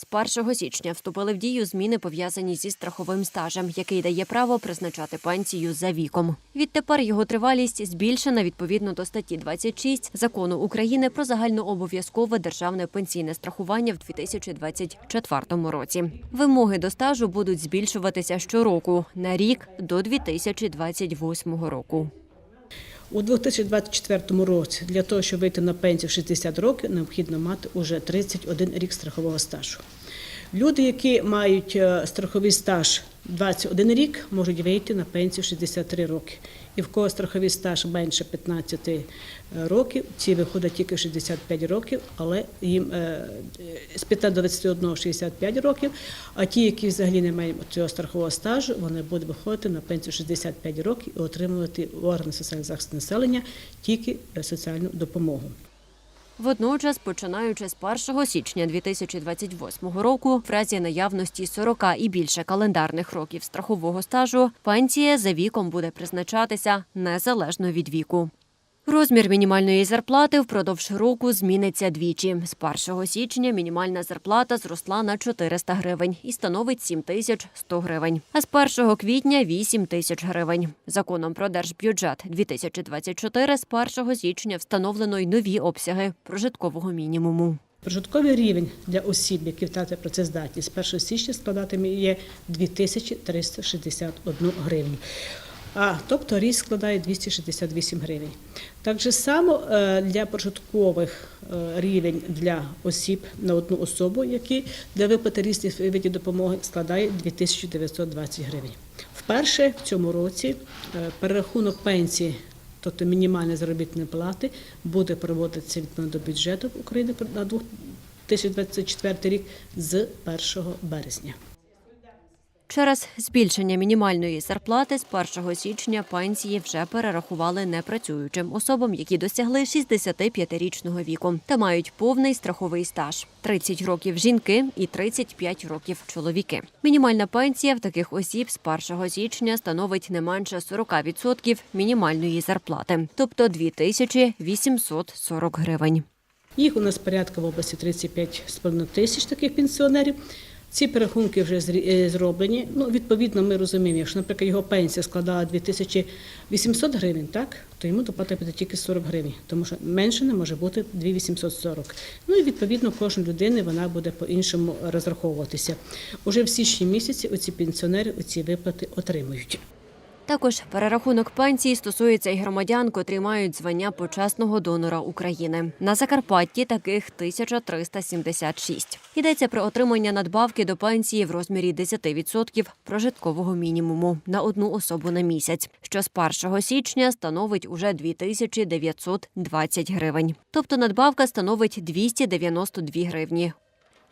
З 1 січня вступили в дію зміни, пов'язані зі страховим стажем, який дає право призначати пенсію за віком. Відтепер його тривалість збільшена відповідно до статті 26 закону України про загальнообов'язкове державне пенсійне страхування в 2024 році. Вимоги до стажу будуть збільшуватися щороку на рік до 2028 року. У 2024 році для того, щоб вийти на пенсію в 60 років, необхідно мати уже 31 рік страхового стажу. Люди, які мають е, страховий стаж 21 рік, можуть вийти на пенсію 63 роки. І в кого страховий стаж менше 15 років, ці виходять тільки 65 років, але їм е, з 15 до 21 – 65 років. А ті, які взагалі не мають цього страхового стажу, вони будуть виходити на пенсію 65 років і отримувати органи соціального захисту населення тільки е, соціальну допомогу. Водночас, починаючи з 1 січня 2028 року, в разі наявності 40 і більше календарних років страхового стажу, пенсія за віком буде призначатися незалежно від віку. Розмір мінімальної зарплати впродовж року зміниться двічі. З 1 січня мінімальна зарплата зросла на 400 гривень і становить 7 тисяч 100 гривень. А з 1 квітня – 8 тисяч гривень. Законом про держбюджет 2024 з 1 січня встановлено й нові обсяги прожиткового мінімуму. Прожитковий рівень для осіб, які втратили працездатність з 1 січня складатиме є 2361 гривню. А, тобто ріст складає 268 гривень. Так же само е, для прожиткових е, рівень для осіб на одну особу, які для виплати різних видів допомоги складає 2920 гривень. Вперше в цьому році е, перерахунок пенсії, тобто мінімальної заробітної плати, буде проводитися відповідно до бюджету України на 2024 рік з 1 березня. Через збільшення мінімальної зарплати з 1 січня пенсії вже перерахували непрацюючим особам, які досягли 65-річного віку та мають повний страховий стаж 30 років жінки і 35 років чоловіки. Мінімальна пенсія в таких осіб з 1 січня становить не менше 40% мінімальної зарплати, тобто 2840 гривень. Їх у нас порядка в області 35,5 тисяч таких пенсіонерів. Ці перерахунки вже е, зроблені. Ну, відповідно, ми розуміємо, якщо, наприклад, його пенсія складала 2800 гривень, так, то йому доплата буде тільки 40 гривень, тому що менше не може бути 2840. Ну і відповідно кожна людина вона буде по-іншому розраховуватися. Уже в січні місяці оці пенсіонери оці виплати отримують. Також перерахунок пенсії стосується й громадян, котрі мають звання почесного донора України. На Закарпатті таких 1376. Йдеться про отримання надбавки до пенсії в розмірі 10% прожиткового мінімуму на одну особу на місяць, що з 1 січня становить уже 2920 гривень. Тобто надбавка становить 292 гривні.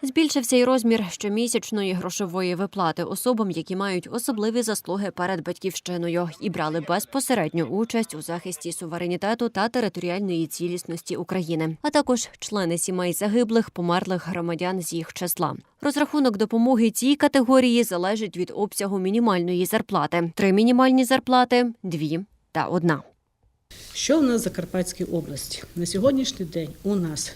Збільшився й розмір щомісячної грошової виплати особам, які мають особливі заслуги перед батьківщиною і брали безпосередню участь у захисті суверенітету та територіальної цілісності України, а також члени сімей загиблих, померлих громадян з їх числа. Розрахунок допомоги цій категорії залежить від обсягу мінімальної зарплати: три мінімальні зарплати, дві та одна. Що в нас в Закарпатській області? На сьогоднішній день у нас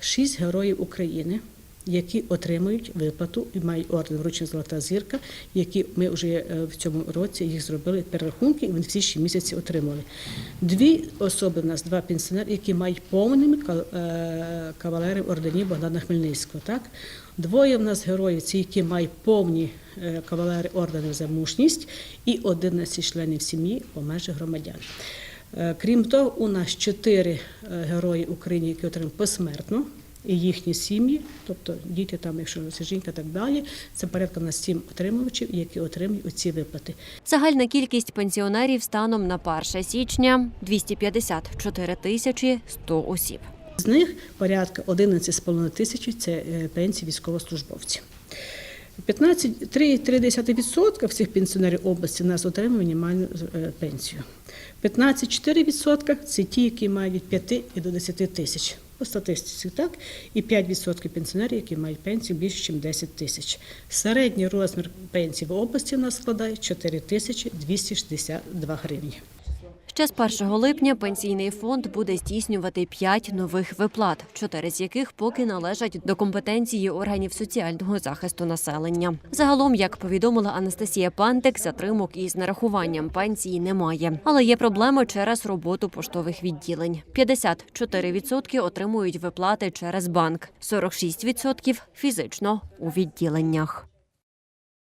шість героїв України, які отримують виплату і мають орден вручення Золота зірка, які ми вже е, в цьому році їх зробили перерахунки, і вони всі ще місяці отримали. Дві особи в нас, два пенсіонери, які мають повними е, кавалерів орденів Богдана Хмельницького. Так? Двоє в нас героїв, ці, які мають повні е, кавалери орденів за мужність, і 11 членів сім'ї померлих громадян. Е, Крім того, у нас чотири герої України, які отримали посмертно, їхні сім'ї, тобто діти, там, якщо це жінка, так далі. Це порядка на сім отримувачів, які отримують ці виплати. Загальна кількість пенсіонерів станом на 1 січня 254 тисячі 100 осіб. З них порядка 11,5 тисячі це е, пенсії військовослужбовців. 15,3% всіх пенсіонерів області у нас отримує мінімальну е, пенсію. 15,4% це ті, які мають від 5 і до 10 тисяч. По статистиці, так? І 5% пенсіонерів, які мають пенсію більше, ніж 10 тисяч. Середній розмір пенсії в області у нас складає 4 тисячі 262 гривні. Ще з 1 липня пенсійний фонд буде здійснювати 5 нових виплат, чотири з яких поки належать до компетенції органів соціального захисту населення. Загалом, як повідомила Анастасія Пантик, затримок із нарахуванням пенсії немає, але є проблеми через роботу поштових відділень. 54% отримують виплати через банк, 46% – фізично у відділеннях.